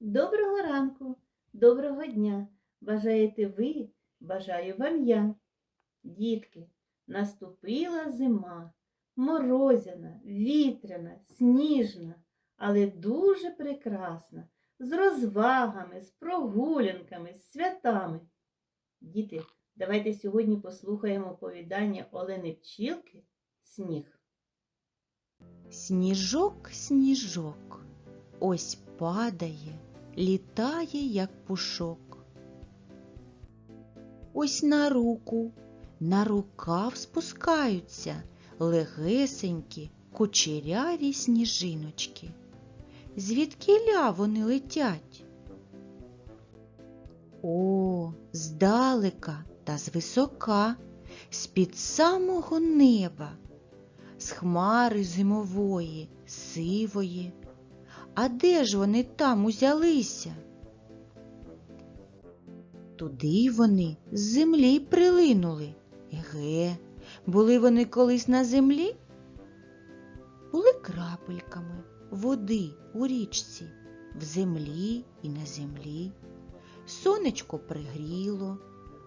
Доброго ранку, доброго дня. Бажаєте ви, бажаю вам я. Дітки, наступила зима, морозяна, вітряна, сніжна, але дуже прекрасна, з розвагами, з прогулянками, з святами. Діти, давайте сьогодні послухаємо оповідання Олени Пчілки Сніг. Сніжок, сніжок, ось падає, літає, як пушок. Ось на руку, на рукав спускаються легесенькі, кучеряві сніжиночки. Звідкіля вони летять? О, здалека та звисока, з-під самого неба з хмари зимової, сивої. А де ж вони там узялися? Туди вони з землі прилинули. Еге, були вони колись на землі? Були крапельками води у річці, в землі і на землі. Сонечко пригріло,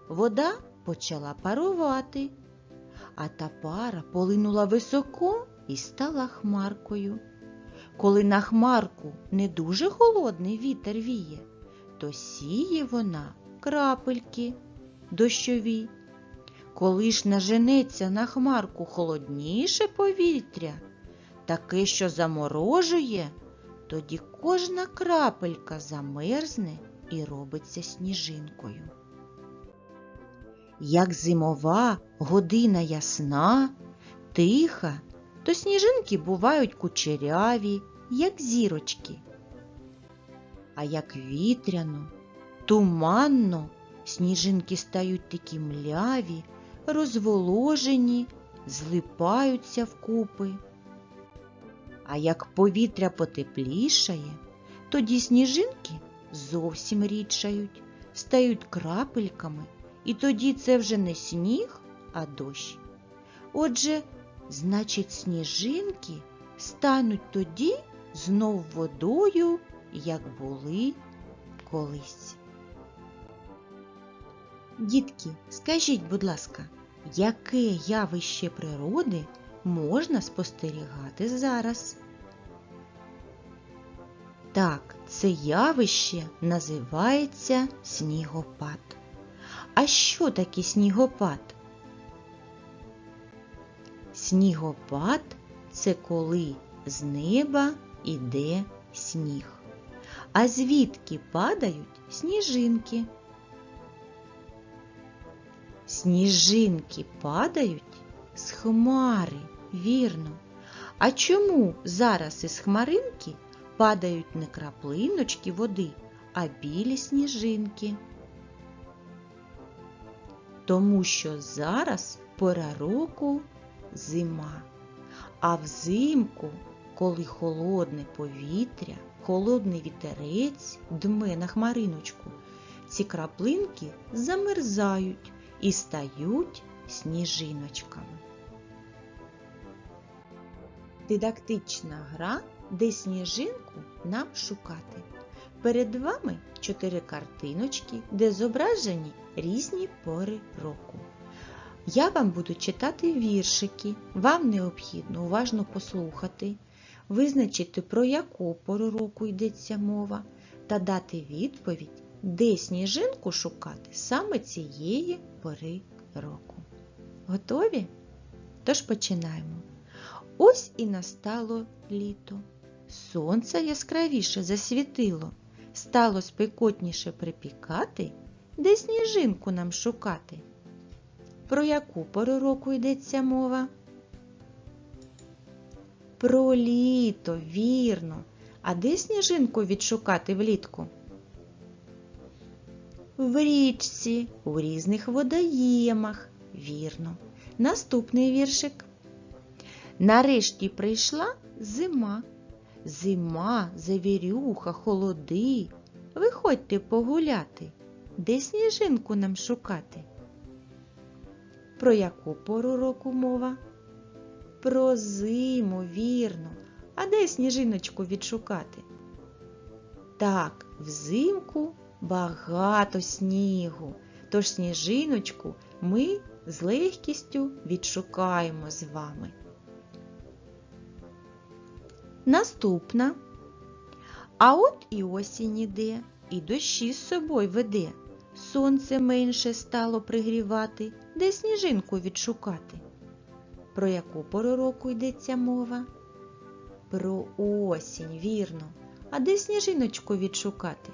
вода почала парувати а та пара полинула високо і стала хмаркою. Коли на хмарку не дуже холодний вітер віє, то сіє вона крапельки дощові. Коли ж наженеться на хмарку холодніше повітря, таке, що заморожує, тоді кожна крапелька замерзне і робиться сніжинкою. Як зимова година ясна, тиха, то сніжинки бувають кучеряві, як зірочки. А як вітряно, туманно, сніжинки стають такі мляві, розволожені, злипаються вкупи. А як повітря потеплішає, тоді сніжинки зовсім рідшають, стають крапельками і тоді це вже не сніг, а дощ. Отже, значить, сніжинки стануть тоді знов водою, як були колись. Дітки, скажіть, будь ласка, яке явище природи можна спостерігати зараз? Так, це явище називається снігопад. А що таке снігопад? Снігопад це коли з неба іде сніг. А звідки падають сніжинки? Сніжинки падають з хмари, вірно. А чому зараз із хмаринки падають не краплиночки води, а білі сніжинки? тому що зараз пора року зима. А взимку, коли холодне повітря, холодний вітерець дме на хмариночку, ці краплинки замерзають і стають сніжиночками. Дидактична гра, де сніжинку нам шукати. Перед вами чотири картиночки, де зображені різні пори року. Я вам буду читати віршики. Вам необхідно уважно послухати, визначити, про яку пору року йдеться мова, та дати відповідь, де сніжинку шукати саме цієї пори року. Готові? Тож починаємо. Ось і настало літо. Сонце яскравіше засвітило. Стало спекотніше припікати, де сніжинку нам шукати. Про яку пору року йдеться мова? Про літо, вірно. А де сніжинку відшукати влітку? В річці, у різних водоємах, вірно. Наступний віршик. Нарешті прийшла зима. Зима, завірюха, холоди. Виходьте погуляти. Де сніжинку нам шукати? Про яку пору року мова? Про зиму, вірно. А де сніжиночку відшукати? Так, взимку багато снігу, тож сніжиночку ми з легкістю відшукаємо з вами. Наступна. А от і осінь іде, і дощі з собою веде. Сонце менше стало пригрівати, де сніжинку відшукати. Про яку пору року йдеться мова? Про осінь, вірно. А де сніжиночку відшукати?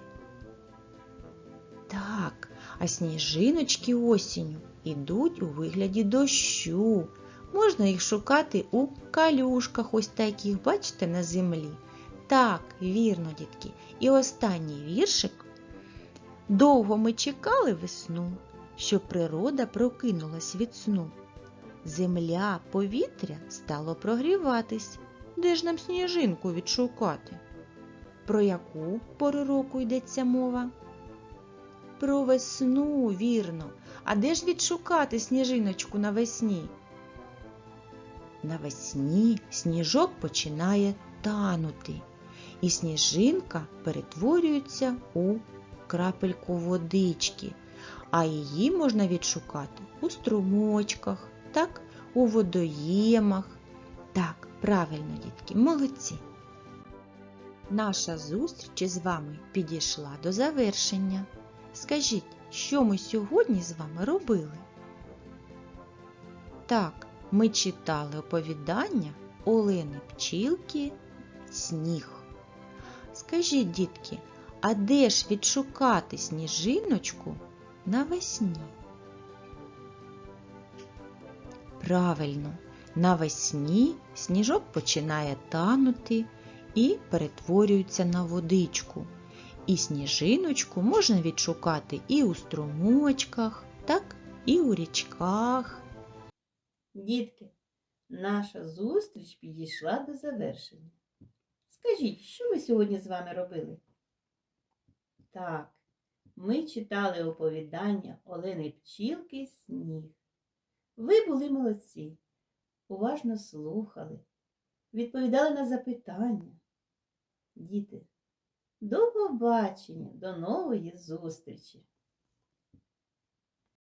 Так, а сніжиночки осінню ідуть у вигляді дощу. Можна їх шукати у калюшках, ось таких, бачите, на землі. Так, вірно, дітки. І останній віршик. Довго ми чекали весну, щоб природа прокинулась від сну. Земля, повітря стало прогріватись. Де ж нам сніжинку відшукати? Про яку пору року йдеться мова? Про весну, вірно. А де ж відшукати сніжиночку навесні? Навесні сніжок починає танути, і сніжинка перетворюється у крапельку водички, а її можна відшукати у струмочках, так, у водоємах. Так, правильно, дітки, молодці. Наша зустріч із вами підійшла до завершення. Скажіть, що ми сьогодні з вами робили? Так, ми читали оповідання Олени Пчілки Сніг. Скажіть, дітки, а де ж відшукати сніжиночку навесні? Правильно, навесні сніжок починає танути і перетворюється на водичку. І сніжиночку можна відшукати і у струмочках, так і у річках. Дітки, наша зустріч підійшла до завершення. Скажіть, що ми сьогодні з вами робили? Так, ми читали оповідання Олени Пчілки Сніг. Ви були молодці, уважно слухали, відповідали на запитання. Діти, до побачення, до нової зустрічі!